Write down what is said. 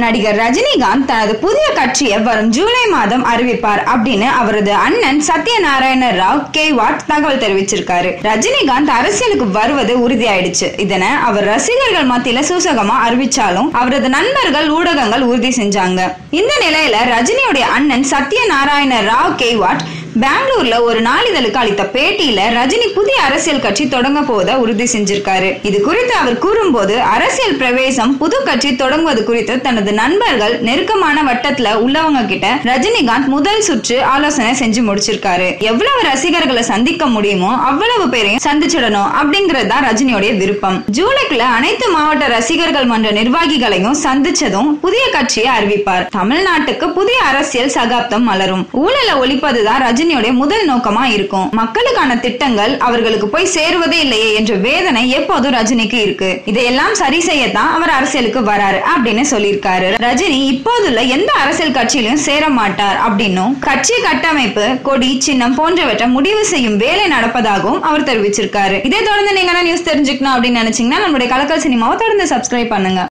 நடிகர் ரஜினிகாந்த் தனது புதிய கட்சியை வரும் ஜூலை மாதம் அறிவிப்பார் அப்படின்னு அவரது அண்ணன் சத்யநாராயண ராவ் கே வாட் தகவல் தெரிவிச்சிருக்காரு. ரஜினிகாந்த் அரசியலுக்கு வருவது உறுதியாயிடுச்சு. இதனை அவர் ரசிகர்கள் மத்தியில சூசகமா அறிவிச்சாலும் அவரது நண்பர்கள் ஊடகங்கள் உறுதி செஞ்சாங்க. இந்த நிலையில ரஜினியுடைய அண்ணன் சத்யநாராயண ராவ் கே வாட் பெங்களூர்ல ஒரு நாளிதழுக்கு அளித்த பேட்டியில ரஜினி புதிய அரசியல் கட்சி தொடங்க போவத உறுதி செஞ்சிருக்காரு. இது குறித்து அவர் கூறும்போது அரசியல் பிரவேசம் புது கட்சி தொடங்குவது குறித்து தனது நண்பர்கள் நெருக்கமான வட்டத்துல உள்ளவங்க கிட்ட ரஜினிகாந்த் முதல் சுற்று ஆலோசனை செஞ்சு முடிச்சிருக்காரு. எவ்வளவு ரசிகர்களை சந்திக்க முடியுமோ அவ்வளவு பேரையும் சந்திச்சிடணும் அப்படிங்கறது தான் ரஜினியோடைய விருப்பம். ஜூலைக்குல அனைத்து மாவட்ட ரசிகர்கள் மன்ற நிர்வாகிகளையும் சந்திச்சதும் புதிய கட்சியை அறிவிப்பார். தமிழ்நாட்டுக்கு புதிய அரசியல் சகாப்தம் மலரும். ஊழல ஒழிப்பதுதான் ரஜினி ரஜினியுடைய முதல் நோக்கமா இருக்கும். மக்களுக்கான திட்டங்கள் அவர்களுக்கு போய் சேருவதே இல்லையே என்ற வேதனை எப்போதும் ரஜினிக்கு இருக்கு. இதையெல்லாம் சரி செய்யத்தான் அவர் அரசியலுக்கு வராரு அப்படின்னு சொல்லியிருக்காரு. ரஜினி இப்போதுள்ள எந்த அரசியல் கட்சியிலும் சேர மாட்டார் அப்படின்னும் கட்சி கட்டமைப்பு கொடி சின்னம் போன்றவற்றை முடிவு செய்யும் வேலை நடப்பதாகவும் அவர் தெரிவிச்சிருக்காரு. இதை தொடர்ந்து நீங்க நியூஸ் தெரிஞ்சுக்கணும் அப்படின்னு நினைச்சீங்கன்னா நம்மளுடைய கலக்கல் சினிமாவை தொடர்ந்து சப்ஸ்கிரைப் பண்ணுங்க.